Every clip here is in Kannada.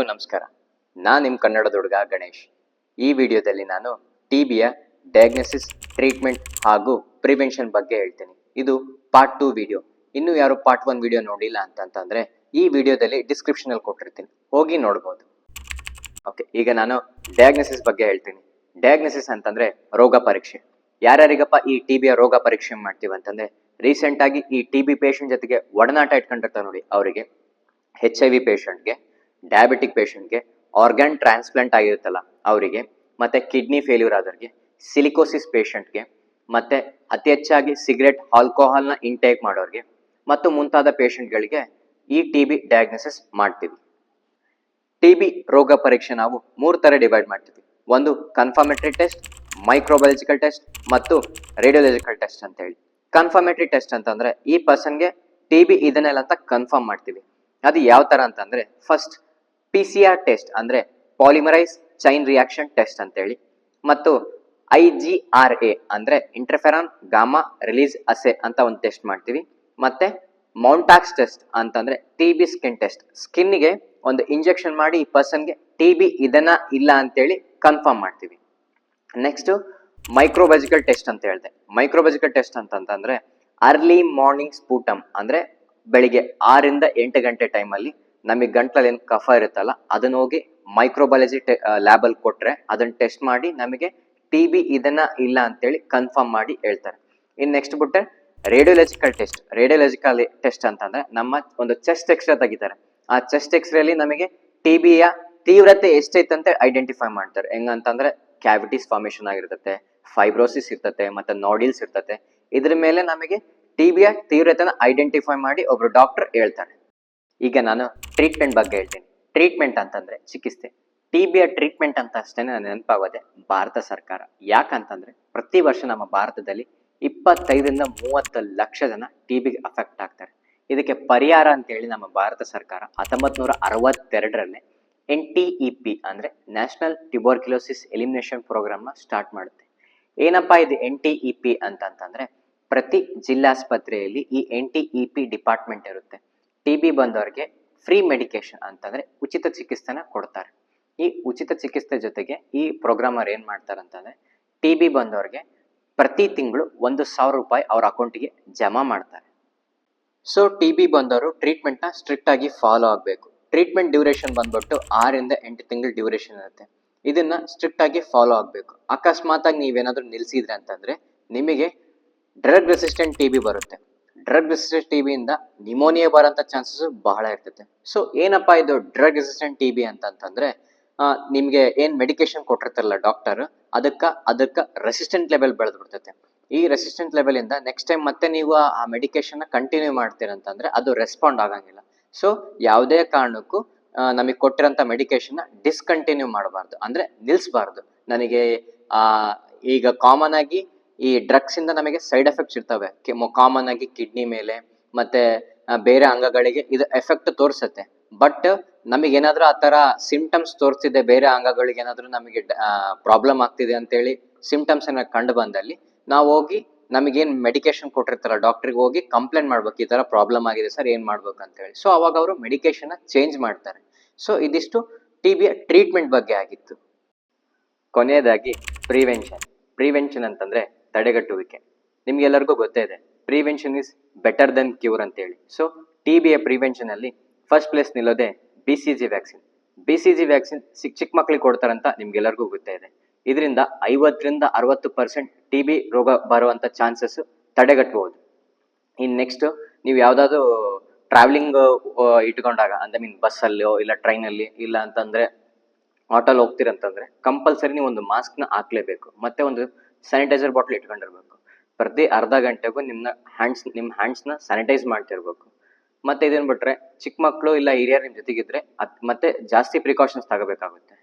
ಎಲ್ಲರಿಗೂ ನಮಸ್ಕಾರ. ನಾನು ನಿಮ್ಮ ಕನ್ನಡದ ಹುಡುಗ ಗಣೇಶ್. ಈ ವಿಡಿಯೋದಲ್ಲಿ ನಾನು ಟಿ ಬಿಯ ಡಯಾಗ್ನೋಸಿಸ್ ಟ್ರೀಟ್ಮೆಂಟ್ ಹಾಗೂ ಪ್ರಿವೆನ್ಷನ್ ಬಗ್ಗೆ ಹೇಳ್ತೀನಿ. ಇದು ಪಾರ್ಟ್ ಟೂ ವಿಡಿಯೋ ಇನ್ನು ಯಾರು ಪಾರ್ಟ್ ಒನ್ ವಿಡಿಯೋ ನೋಡಿಲ್ಲ ಅಂತಂತಂದ್ರೆ, ಈ ವಿಡಿಯೋದಲ್ಲಿ ಡಿಸ್ಕ್ರಿಪ್ಷನ್ ಅಲ್ಲಿ ಕೊಟ್ಟಿರ್ತೀನಿ. ಹೋಗಿ ನೋಡ್ಬೋದು. ಓಕೆ ಈಗ ನಾನು ಡಯಾಗ್ನೋಸಿಸ್ ಬಗ್ಗೆ ಹೇಳ್ತೀನಿ. ಡಯಾಗ್ನೋಸಿಸ್ ಅಂತಂದ್ರೆ ರೋಗ ಪರೀಕ್ಷೆ. ಯಾರ್ಯಾರಿಗಪ್ಪ ಈ ಟಿ ಬಿಯ ರೋಗ ಪರೀಕ್ಷೆ ಮಾಡ್ತೀವಿ ಅಂತಂದ್ರೆ ರೀಸೆಂಟ್ ಆಗಿ ಈ ಟಿ ಬಿ ಪೇಷಂಟ್ ಜೊತೆಗೆ ಒಡನಾಟ ಇಟ್ಕೊಂಡಿರ್ತಾರೆ ನೋಡಿ ಅವರಿಗೆ. ಹೆಚ್ ಐ ವಿ ಪೇಷಂಟ್ಗೆ ಡಯಾಬಿಟಿಕ್ ಪೇಷಂಟ್ಗೆ ಆರ್ಗ್ಯಾನ್ ಟ್ರಾನ್ಸ್ಪ್ಲಾಂಟ್ ಆಗಿರುತ್ತಲ್ಲ ಅವರಿಗೆ, ಮತ್ತೆ ಕಿಡ್ನಿ ಫೇಲ್ಯೂರ್ ಆದವ್ರಿಗೆ ಸಿಲಿಕೋಸಿಸ್ ಪೇಷಂಟ್ಗೆ ಮತ್ತೆ ಅತಿ ಹೆಚ್ಚಾಗಿ ಸಿಗರೆಟ್ ಆಲ್ಕೋಹಾಲ್ನ ಇಂಟೇಕ್ ಮಾಡೋರಿಗೆ, ಮತ್ತು ಮುಂತಾದ ಪೇಷಂಟ್ಗಳಿಗೆ ಈ ಟಿ ಬಿ ಡಯಾಗ್ನೋಸಿಸ್ ಮಾಡ್ತೀವಿ. ಟಿ ಬಿ ರೋಗ ಪರೀಕ್ಷೆ ನಾವು ಮೂರು ತರ ಡಿವೈಡ್ ಮಾಡ್ತೀವಿ. ಒಂದು ಕನ್ಫರ್ಮೇಟರಿ ಟೆಸ್ಟ್ ಮೈಕ್ರೋಬಯಾಲಜಿಕಲ್ ಟೆಸ್ಟ್ ಮತ್ತು ರೇಡಿಯೋಲಜಿಕಲ್ ಟೆಸ್ಟ್ ಅಂತ ಹೇಳಿ. ಕನ್ಫರ್ಮೇಟರಿ ಟೆಸ್ಟ್ ಅಂತಂದ್ರೆ ಈ ಪರ್ಸನ್ಗೆ ಟಿ ಬಿ ಇದನ್ನೆಲ್ಲ ಅಂತ ಕನ್ಫರ್ಮ್ ಮಾಡ್ತೀವಿ. ಅದು ಯಾವ ತರ ಅಂತಂದ್ರೆ first P C R test ಅಂದ್ರೆ ಪಾಲಿಮರೈಸ್ ಚೈನ್ ರಿಯಾಕ್ಷನ್ ಟೆಸ್ಟ್ ಅಂತ ಹೇಳಿ ಮತ್ತು ಐ ಜಿ ಆರ್ ಎ ಅಂದ್ರೆ ಇಂಟರ್ಫೆರಾನ್ ಗಾಮಾ ರಿಲೀಸ್ ಅಸೆ ಅಂತ ಒಂದು ಟೆಸ್ಟ್ ಮಾಡ್ತೀವಿ. ಮತ್ತೆ ಮೌಂಟಾಕ್ಸ್ ಟೆಸ್ಟ್ ಅಂತಂದ್ರೆ ಟಿ ಬಿ ಸ್ಕಿನ್ ಟೆಸ್ಟ್ ಸ್ಕಿನ್ಗೆ ಒಂದು ಇಂಜೆಕ್ಷನ್ ಮಾಡಿ ಈ ಪರ್ಸನ್ಗೆ ಟಿ ಬಿ ಇದನ್ನ ಇಲ್ಲ ಅಂತೇಳಿ ಕನ್ಫರ್ಮ್ ಮಾಡ್ತೀವಿ. ನೆಕ್ಸ್ಟ್ ಮೈಕ್ರೋಬಜಿಕಲ್ ಟೆಸ್ಟ್ ಅಂತ ಹೇಳಿದೆ. ಮೈಕ್ರೋಬಜಿಕಲ್ ಟೆಸ್ಟ್ ಅಂತಂತಂದ್ರೆ ಅರ್ಲಿ ಮಾರ್ನಿಂಗ್ ಸ್ಪೂಟಮ್ ಅಂದ್ರೆ ಬೆಳಿಗ್ಗೆ ಆರಿಂದ ಎಂಟು ಗಂಟೆ ಟೈಮಲ್ಲಿ ನಮಗೆ ಗಂಟ್ಲಲ್ಲಿ ಏನು ಕಫ ಇರುತ್ತಲ್ಲ ಅದನ್ನ ಹೋಗಿ ಮೈಕ್ರೋಬಯಾಲಜಿ ಲ್ಯಾಬಲ್ಲಿ ಕೊಟ್ರೆ ಅದನ್ನ ಟೆಸ್ಟ್ ಮಾಡಿ ನಮಗೆ ಟಿ ಬಿ ಇದನ್ನ ಇಲ್ಲ ಅಂತೇಳಿ ಕನ್ಫರ್ಮ್ ಮಾಡಿ ಹೇಳ್ತಾರೆ. ಇನ್ನು ನೆಕ್ಸ್ಟ್ ಬಿಟ್ಟರೆ ರೇಡಿಯೋಲಜಿಕಲ್ ಟೆಸ್ಟ್ ರೇಡಿಯೋಲಜಿಕಲ್ ಟೆಸ್ಟ್ ಅಂತಂದ್ರೆ ನಮ್ಮ ಒಂದು ಚೆಸ್ಟ್ ಎಕ್ಸ್ರೇ ತೆಗಿತಾರೆ. ಆ ಚೆಸ್ಟ್ ಎಕ್ಸ್ರೇಲಿ ನಮಗೆ ಟಿ ಬಿಯ ತೀವ್ರತೆ ಎಷ್ಟೈತೆ ಅಂತ ಐಡೆಂಟಿಫೈ ಮಾಡ್ತಾರೆ. ಹೆಂಗಂತಂದ್ರೆ ಕ್ಯಾವಿಟೀಸ್ ಫಾರ್ಮೇಶನ್ ಆಗಿರ್ತತೆ ಫೈಬ್ರೋಸಿಸ್ ಇರ್ತತೆ, ಮತ್ತೆ ನೋಡಿಲ್ಸ್ ಇರ್ತತೆ. ಇದ್ರ ಮೇಲೆ ನಮಗೆ ಟಿ ಬಿಯ ತೀವ್ರತೆನ ಐಡೆಂಟಿಫೈ ಮಾಡಿ ಒಬ್ರು ಡಾಕ್ಟರ್ ಹೇಳ್ತಾರೆ. ಈಗ ನಾನು ಟ್ರೀಟ್ಮೆಂಟ್ ಬಗ್ಗೆ ಹೇಳ್ತೀನಿ. ಟ್ರೀಟ್ಮೆಂಟ್ ಅಂತಂದ್ರೆ ಚಿಕಿತ್ಸೆ. ಟಿ ಬಿಯ ಟ್ರೀಟ್ಮೆಂಟ್ ಅಂತ ಅಷ್ಟೇ ನನಗೆ ನೆನಪಾಗೋದೆ ಭಾರತ ಸರ್ಕಾರ. ಯಾಕಂತಂದ್ರೆ ಪ್ರತಿ ವರ್ಷ ನಮ್ಮ ಭಾರತದಲ್ಲಿ ಇಪ್ಪತ್ತೈದರಿಂದ ಮೂವತ್ತು ಲಕ್ಷ ಜನ ಟಿ ಬಿಗೆ ಅಫೆಕ್ಟ್ ಆಗ್ತಾರೆ. ಇದಕ್ಕೆ ಪರಿಹಾರ ಅಂತೇಳಿ ನಮ್ಮ ಭಾರತ ಸರ್ಕಾರ ಹತ್ತೊಂಬತ್ ನೂರ ಅರವತ್ತೆರಡರಲ್ಲೇ ಎನ್ ಟಿ ಇ ಪಿ ಅಂದ್ರೆ national tuberculosis elimination programme start ಮಾಡುತ್ತೆ. ಏನಪ್ಪಾ ಇದು ಎನ್ ಟಿ ಇ ಪಿ ಅಂತಂತಂದ್ರೆ ಪ್ರತಿ ಜಿಲ್ಲಾಸ್ಪತ್ರೆಯಲ್ಲಿ ಈ N T E P department ಇರುತ್ತೆ. ಟಿ ಬಿ ಬಂದವರಿಗೆ ಫ್ರೀ ಮೆಡಿಕೇಶನ್ ಅಂತಂದರೆ ಉಚಿತ ಚಿಕಿತ್ಸೆನ ಕೊಡ್ತಾರೆ. ಈ ಉಚಿತ ಚಿಕಿತ್ಸೆ ಜೊತೆಗೆ ಈ ಪ್ರೋಗ್ರಾಮರ್ ಏನು ಮಾಡ್ತಾರೆ ಅಂತಂದರೆ ಟಿ ಬಿ ಬಂದವರಿಗೆ ಪ್ರತಿ ತಿಂಗಳು ಒಂದು ಸಾವಿರ ರೂಪಾಯಿ ಅವ್ರ ಅಕೌಂಟಿಗೆ ಜಮಾ ಮಾಡ್ತಾರೆ. ಸೊ ಟಿ ಬಿ ಬಂದವರು ಟ್ರೀಟ್ಮೆಂಟ್ನ ಸ್ಟ್ರಿಕ್ಟ್ ಆಗಿ ಫಾಲೋ ಆಗಬೇಕು. ಟ್ರೀಟ್ಮೆಂಟ್ ಡ್ಯೂರೇಷನ್ ಬಂದ್ಬಿಟ್ಟು ಆರಿಂದ ಎಂಟು ತಿಂಗಳು ಡ್ಯೂರೇಷನ್ ಇರುತ್ತೆ. ಇದನ್ನ ಸ್ಟ್ರಿಕ್ಟ್ ಆಗಿ ಫಾಲೋ ಆಗಬೇಕು. ಅಕಸ್ಮಾತ್ ಆಗಿ ನೀವೇನಾದ್ರೂ ನಿಲ್ಸಿದ್ರೆ ಅಂತಂದ್ರೆ ನಿಮಗೆ ಡ್ರಗ್ ರೆಸಿಸ್ಟೆಂಟ್ ಟಿ ಬಿ ಬರುತ್ತೆ. ಡ್ರಗ್ ರೆಸಿಸ್ಟೆಂಟ್ ಟಿ ಬಿಯಿಂದ ನಿಮೋನಿಯಾ ಬರೋಂಥ ಚಾನ್ಸಸ್ ಬಹಳ ಇರ್ತೈತೆ. ಸೊ ಏನಪ್ಪಾ ಇದು ಡ್ರಗ್ ರೆಸಿಸ್ಟೆಂಟ್ ಟಿ ಬಿ ಅಂತಂತಂದ್ರೆ ನಿಮಗೆ ಏನು ಮೆಡಿಕೇಶನ್ ಕೊಟ್ಟಿರ್ತಾರಲ್ಲ ಡಾಕ್ಟರ್ ಅದಕ್ಕ ಅದಕ್ಕ ರೆಸಿಸ್ಟೆಂಟ್ ಲೆವೆಲ್ ಬೆಳೆದು ಬಿಡ್ತೈತೆ ಈ ರೆಸಿಸ್ಟೆಂಟ್ ಲೆವೆಲ್ ಇಂದ ನೆಕ್ಸ್ಟ್ ಟೈಮ್ ಮತ್ತೆ ನೀವು ಆ- ಮೆಡಿಕೇಶನ್ ಕಂಟಿನ್ಯೂ ಮಾಡ್ತೀರಂತಂದ್ರೆ ಅದು ರೆಸ್ಪಾಂಡ್ ಆಗಂಗಿಲ್ಲ. ಸೊ ಯಾವುದೇ ಕಾರಣಕ್ಕೂ ನಮಗೆ ಕೊಟ್ಟಿರೋಂಥ ಮೆಡಿಕೇಶನ್ ಡಿಸ್ಕಂಟಿನ್ಯೂ ಮಾಡಬಾರ್ದು. ಅಂದ್ರೆ ನಿಲ್ಲಿಸಬಾರ್ದು ನನಗೆ ಈಗ ಕಾಮನ್ ಆಗಿ ಈ ಡ್ರಗ್ಸ್ ಇಂದ ನಮಗೆ ಸೈಡ್ ಎಫೆಕ್ಟ್ಸ್ ಇರ್ತವೆ. ಕಾಮನ್ ಆಗಿ ಕಿಡ್ನಿ ಮೇಲೆ, ಮತ್ತೆ ಬೇರೆ ಅಂಗಗಳಿಗೆ ಇದು ಎಫೆಕ್ಟ್ ತೋರಿಸುತ್ತೆ. ಬಟ್ ನಮಗೆ ಏನಾದ್ರೂ ಆ ತರ ಸಿಂಪ್ಟಮ್ಸ್ ತೋರಿಸ್ತಿದೆ ಬೇರೆ ಅಂಗಗಳಿಗೆ ಏನಾದ್ರೂ ನಮಗೆ ಪ್ರಾಬ್ಲಮ್ ಆಗ್ತಿದೆ ಅಂತೇಳಿ ಸಿಂಪ್ಟಮ್ಸ್ ಏನಾದ್ರು ಕಂಡು ಬಂದಲ್ಲಿ ನಾವು ಹೋಗಿ ನಮಗೇನು ಮೆಡಿಕೇಶನ್ ಕೊಟ್ಟಿರ್ತಾರ ಡಾಕ್ಟ್ರಿಗೆ ಹೋಗಿ ಕಂಪ್ಲೇಂಟ್ ಮಾಡ್ಬೇಕು, ಈ ತರ ಪ್ರಾಬ್ಲಮ್ ಆಗಿದೆ ಸರ್ ಏನ್ ಮಾಡ್ಬೇಕು ಅಂತ ಹೇಳಿ ಸೊ ಅವಾಗ ಅವರು ಮೆಡಿಕೇಶನ್ ಚೇಂಜ್ ಮಾಡ್ತಾರೆ. ಸೊ ಇದಿಷ್ಟು ಟಿ ಬಿ ಟ್ರೀಟ್ಮೆಂಟ್ ಬಗ್ಗೆ ಆಗಿತ್ತು. ಕೊನೆಯದಾಗಿ ಪ್ರಿವೆನ್ಷನ್ ಪ್ರಿವೆನ್ಷನ್ ಅಂತಂದ್ರೆ ತಡೆಗಟ್ಟುವಿಕೆ. ನಿಮ್ಗೆಲ್ಲರಿಗೂ ಗೊತ್ತೇ ಇದೆ prevention is better than cure ಅಂತೇಳಿ. ಸೊ ಟಿ ಬಿಯ ಪ್ರಿವೆನ್ಷನ್ ಅಲ್ಲಿ first place ನಿಲ್ಲೋದೆ B C G vaccine B C G vaccine ಚಿಕ್ಕ ಚಿಕ್ಕ ಮಕ್ಳಿಗೆ ಕೊಡ್ತಾರಂತ ನಿಮ್ಗೆಲ್ಲರಿಗೂ ಗೊತ್ತೇ ಇದೆ. ಇದರಿಂದ ಐವತ್ತರಿಂದ ಅರವತ್ತು ಪರ್ಸೆಂಟ್ ಟಿ ಬಿ ರೋಗ ಬರುವಂತ ಚಾನ್ಸಸ್ ತಡೆಗಟ್ಟಬಹುದು ಇನ್ ನೆಕ್ಸ್ಟ್ ನೀವು ಯಾವ್ದಾದ್ರು ಟ್ರಾವೆಲಿಂಗ್ ಇಟ್ಕೊಂಡಾಗ, ಅಂದ್ರೆ ಮೀನ್ ಬಸ್ಸಲ್ಲೋ ಇಲ್ಲ ಟ್ರೈನಲ್ಲಿ ಇಲ್ಲ ಅಂತಂದ್ರೆ ಆಟೋಲ್ ಹೋಗ್ತೀರಂತಂದ್ರೆ ಕಂಪಲ್ಸರಿ ನೀವು ಒಂದು ಮಾಸ್ಕ್ನ ಹಾಕ್ಲೇಬೇಕು. ಮತ್ತೆ ಒಂದು ಸ್ಯಾನಿಟೈಸರ್ ಬಾಟಲ್ ಇಟ್ಕೊಂಡಿರ್ಬೇಕು. ಪ್ರತಿ ಅರ್ಧ ಗಂಟೆಗೂ ನಿಮ್ನ ಹ್ಯಾಂಡ್ಸ್ ನಿಮ್ಮ ಹ್ಯಾಂಡ್ಸ್ನ ಸ್ಯಾನಿಟೈಸ್ ಮಾಡ್ತಿರ್ಬೇಕು. ಮತ್ತೆ ಇದನ್ ಬಿಟ್ರೆ ಚಿಕ್ಕ ಮಕ್ಕಳು ಇಲ್ಲ ಹಿರಿಯರ್ ನಿಮ್ಮ ಜೊತೆಗಿದ್ರೆ ಅದ್ ಮತ್ತೆ ಜಾಸ್ತಿ ಪ್ರಿಕಾಷನ್ಸ್ ತಗೋಬೇಕಾಗುತ್ತೆ.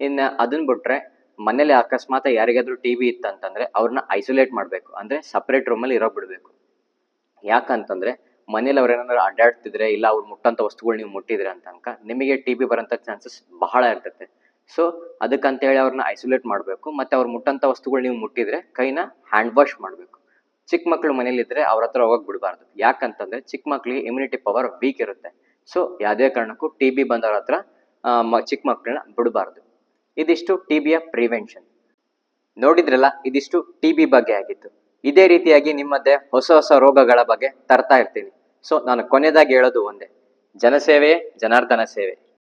ಇನ್ನ ಅದನ್ ಬಿಟ್ರೆ ಮನೇಲಿ ಅಕಸ್ಮಾತ್ ಯಾರಿಗಾದ್ರೂ ಟಿ ಬಿ ಇತ್ತಂತಂದ್ರೆ ಅವ್ರನ್ನ ಐಸೋಲೇಟ್ ಮಾಡ್ಬೇಕು. ಅಂದ್ರೆ ಸಪ್ರೇಟ್ ರೂಮಲ್ಲಿ ಇರೋ ಬಿಡ್ಬೇಕು. ಯಾಕಂತಂದ್ರೆ ಮನೇಲಿ ಅವ್ರು ಏನಾದ್ರು ಅಡ್ಡಾಡ್ತಿದ್ರೆ, ಇಲ್ಲ ಅವ್ರು ಮುಟ್ಟಂತ ವಸ್ತುಗಳು ನೀವು ಮುಟ್ಟಿದ್ರೆ ಅಂತ ಅನ್ಕ ನಿಮಗೆ ಟಿ ಬಿ ಬರೋಂಥ ಚಾನ್ಸಸ್ ಬಹಳ ಇರ್ತೈತೆ. ಸೊ ಅದಕ್ಕಂತೇಳಿ ಅವ್ರನ್ನ ಐಸೋಲೇಟ್ ಮಾಡಬೇಕು, ಮತ್ತೆ ಅವ್ರು ಮುಟ್ಟಂತ ವಸ್ತುಗಳು ನೀವು ಮುಟ್ಟಿದ್ರೆ ಕೈನ ಹ್ಯಾಂಡ್ ವಾಶ್ ಮಾಡಬೇಕು. ಚಿಕ್ಕ ಮಕ್ಳು ಮನೇಲಿದ್ರೆ ಅವ್ರ ಹತ್ರ ಹೋಗಕ್ ಬಿಡಬಾರ್ದು. ಯಾಕಂತಂದ್ರೆ ಚಿಕ್ಕ ಮಕ್ಳಿಗೆ ಇಮ್ಯುನಿಟಿ ಪವರ್ ವೀಕ್ ಇರುತ್ತೆ. ಸೊ ಯಾವುದೇ ಕಾರಣಕ್ಕೂ ಟಿ ಬಿ ಬಂದವ್ರ ಹತ್ರ ಚಿಕ್ಕ ಮಕ್ಕಳನ್ನ ಬಿಡಬಾರ್ದು. ಇದಿಷ್ಟು ಟಿ ಬಿಯ ಪ್ರಿವೆನ್ಷನ್ ನೋಡಿದ್ರಲ್ಲ, ಇದಿಷ್ಟು ಟಿ ಬಿ ಬಗ್ಗೆ ಆಗಿತ್ತು. ಇದೇ ರೀತಿಯಾಗಿ ನಿಮ್ಮ ಮಧ್ಯೆ ಹೊಸ ಹೊಸ ರೋಗಗಳ ಬಗ್ಗೆ ತರ್ತಾ ಇರ್ತೀನಿ. ಸೊ ನಾನು ಕೊನೆಯದಾಗಿ ಹೇಳೋದು ಒಂದೇ. ಜನಸೇವೆ, ಜನಾರ್ದನ ಸೇವೆ.